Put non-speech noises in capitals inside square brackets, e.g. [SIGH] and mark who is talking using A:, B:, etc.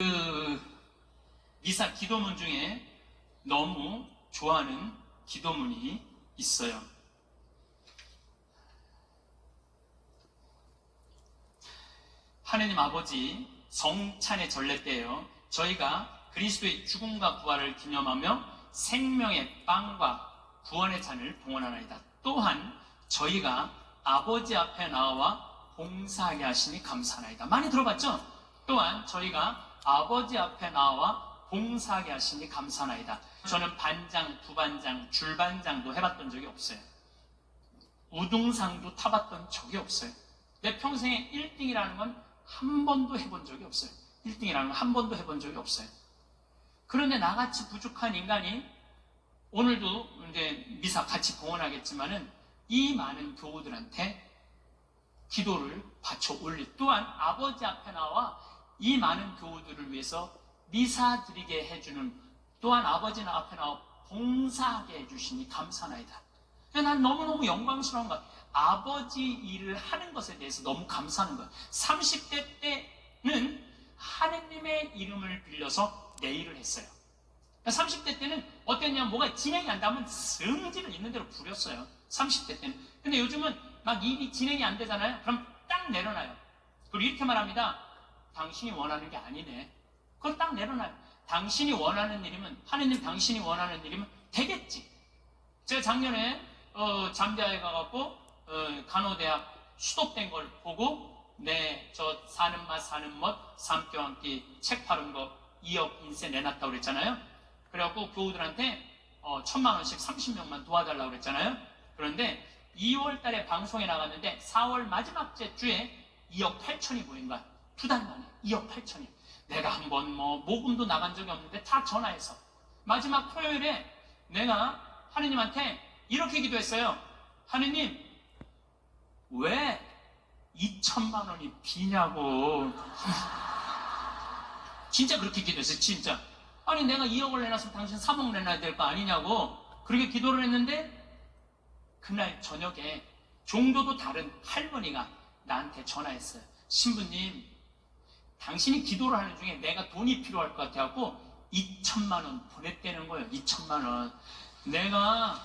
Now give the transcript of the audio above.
A: 그 미사 기도문 중에 너무 좋아하는 기도문이 있어요. 하느님 아버지 성찬의 전례 때에요. 저희가 그리스도의 죽음과 부활을 기념하며 생명의 빵과 구원의 잔을 봉헌하나이다. 또한 저희가 아버지 앞에 나와 봉사하게 하시니 감사하나이다. 많이 들어봤죠? 또한 저희가 아버지 앞에 나와 봉사하게 하시니 감사하나이다. 저는 반장, 부반장, 줄반장도 해봤던 적이 없어요. 우등상도 타봤던 적이 없어요. 내 평생에 1등이라는 건 한 번도 해본 적이 없어요. 1등이라는 건 한 번도 해본 적이 없어요. 그런데 나같이 부족한 인간이 오늘도 이제 미사 같이 봉헌하겠지만은 이 많은 교우들한테 기도를 바쳐 올리 또한 아버지 앞에 나와 이 많은 교우들을 위해서 미사 드리게 해주는 또한 아버지는 앞에 나와 봉사하게 해주시니 감사나이다. 난 너무너무 영광스러운 것. 아버지 일을 하는 것에 대해서 너무 감사하는 거야. 30대 때는 하느님의 이름을 빌려서 내 일을 했어요. 30대 때는 어땠냐면 뭐가 진행이 안 되면 성질을 있는 대로 부렸어요. 30대 때는. 근데 요즘은 막 일이 진행이 안 되잖아요. 그럼 딱 내려놔요. 그리고 이렇게 말합니다. 당신이 원하는 게 아니네. 그건 딱 내려놔요. 당신이 원하는 일이면 하느님 당신이 원하는 일이면 되겠지. 제가 작년에 어, 잠대하에 가갖고 어, 간호대학 수독된 걸 보고 네, 저 사는 맛 사는 멋 삼교 한끼 책 파는 거 2억 인세 내놨다고 그랬잖아요. 그래갖고 교우들한테 어, 천만 원씩 30명만 도와달라고 그랬잖아요. 그런데 2월 달에 방송에 나갔는데 4월 마지막 주에 2억 8천이 모인 거야. 두 달 만에 2억 8천이. 내가 한 번 뭐 모금도 나간 적이 없는데 다 전화해서 마지막 토요일에 내가 하느님한테 이렇게 기도했어요. 하느님 왜 2천만 원이 비냐고. [LAUGHS] 진짜 그렇게 기도했어요, 진짜. 아니, 내가 2억을 내놨으면 당신 3억 내놔야 될 거 아니냐고. 그렇게 기도를 했는데, 그날 저녁에 종교도 다른 할머니가 나한테 전화했어요. 신부님, 당신이 기도를 하는 중에 내가 돈이 필요할 것 같아갖고 2천만 원 보냈다는 거예요. 2천만 원. 내가